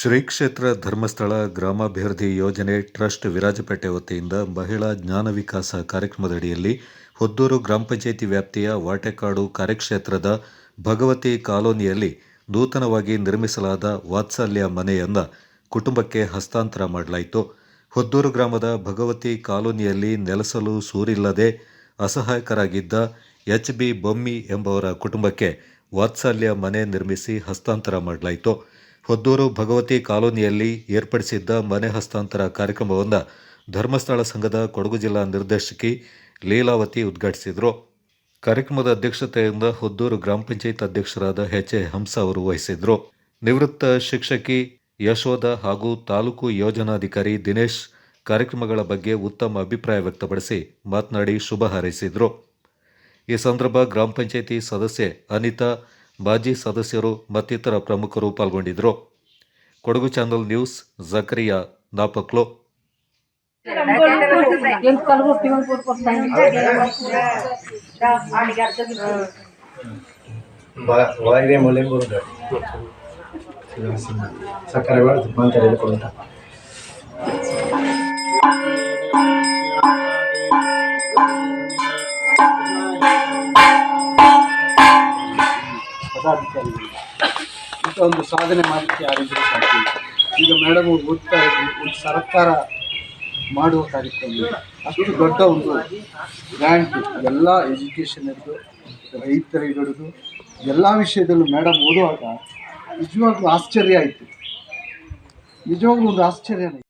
ಶ್ರೀ ಕ್ಷೇತ್ರ ಧರ್ಮಸ್ಥಳ ಗ್ರಾಮಾಭಿವೃದ್ಧಿ ಯೋಜನೆ ಟ್ರಸ್ಟ್ ವಿರಾಜಪೇಟೆ ವತಿಯಿಂದ ಮಹಿಳಾ ಜ್ಞಾನ ವಿಕಾಸ ಕಾರ್ಯಕ್ರಮದಡಿಯಲ್ಲಿ ಹೊದ್ದೂರು ಗ್ರಾಮ ಪಂಚಾಯಿತಿ ವ್ಯಾಪ್ತಿಯ ವಾಟೆಕಾಡು ಕಾರ್ಯಕ್ಷೇತ್ರದ ಭಗವತಿ ಕಾಲೋನಿಯಲ್ಲಿ ನೂತನವಾಗಿ ನಿರ್ಮಿಸಲಾದ ವಾತ್ಸಲ್ಯ ಮನೆಯನ್ನು ಕುಟುಂಬಕ್ಕೆ ಹಸ್ತಾಂತರ ಮಾಡಲಾಯಿತು. ಹೊದ್ದೂರು ಗ್ರಾಮದ ಭಗವತಿ ಕಾಲೋನಿಯಲ್ಲಿ ನೆಲೆಸಲು ಸೂರಿಲ್ಲದೆ ಅಸಹಾಯಕರಾಗಿದ್ದ ಎಚ್ ಬಿ ಬೊಮ್ಮಿ ಎಂಬವರ ಕುಟುಂಬಕ್ಕೆ ವಾತ್ಸಲ್ಯ ಮನೆ ನಿರ್ಮಿಸಿ ಹಸ್ತಾಂತರ ಮಾಡಲಾಯಿತು. ಹೊದ್ದೂರು ಭಗವತಿ ಕಾಲೋನಿಯಲ್ಲಿ ಏರ್ಪಡಿಸಿದ್ದ ಮನೆ ಹಸ್ತಾಂತರ ಕಾರ್ಯಕ್ರಮವನ್ನು ಧರ್ಮಸ್ಥಳ ಸಂಘದ ಕೊಡಗು ಜಿಲ್ಲಾ ನಿರ್ದೇಶಕಿ ಲೀಲಾವತಿ ಉದ್ಘಾಟಿಸಿದರು. ಕಾರ್ಯಕ್ರಮದ ಅಧ್ಯಕ್ಷತೆಯಿಂದ ಹೊದ್ದೂರು ಗ್ರಾಮ ಪಂಚಾಯತ್ ಅಧ್ಯಕ್ಷರಾದ ಎಚ್ ಎ ಹಂಸ ಅವರು ವಹಿಸಿದ್ರು. ನಿವೃತ್ತ ಶಿಕ್ಷಕಿ ಯಶೋಧ ಹಾಗೂ ತಾಲೂಕು ಯೋಜನಾಧಿಕಾರಿ ದಿನೇಶ್ ಕಾರ್ಯಕ್ರಮಗಳ ಬಗ್ಗೆ ಉತ್ತಮ ಅಭಿಪ್ರಾಯ ವ್ಯಕ್ತಪಡಿಸಿ ಮಾತನಾಡಿ ಶುಭ ಹಾರೈಸಿದರು. ಈ ಸಂದರ್ಭ ಗ್ರಾಮ ಪಂಚಾಯಿತಿ ಸದಸ್ಯೆ ಅನಿತಾ ಮಾಜಿ ಸದಸ್ಯರು ಮತ್ತಿತರ ಪ್ರಮುಖರು ಪಾಲ್ಗೊಂಡಿದ್ದರು. Kodagu channel news Zakariya Napoklu. ಸಕ್ಕರೆ ಪದಾಧಿಕಾರಿಗಳು ಇಂಥ ಒಂದು ಸಾಧನೆ ಮಾಡಲಿಕ್ಕೆ ಯಾರಿದ್ರೂ ಸಾಧ್ಯ. ಈಗ ಮೇಡಮ್ ಓದ್ತಾ ಇದ್ರು, ಒಂದು ಸರ್ಕಾರ ಮಾಡುವ ಕಾರ್ಯಕ್ರಮ. ಅಷ್ಟು ದೊಡ್ಡ ಒಂದು ಗ್ರ್ಯಾಂಟ್ ಎಲ್ಲ ಎಜುಕೇಷನ್ ಹಿಡಿದು ರೈತರಿಗೆ ಹಿಡಿದು, ಎಲ್ಲ ವಿಷಯದಲ್ಲೂ ಮೇಡಮ್ ಓದುವಾಗ ನಿಜವಾಗ್ಲೂ ಆಶ್ಚರ್ಯ ಆಯಿತು. ನಿಜವಾಗ್ಲೂ ಒಂದು ಆಶ್ಚರ್ಯನೇ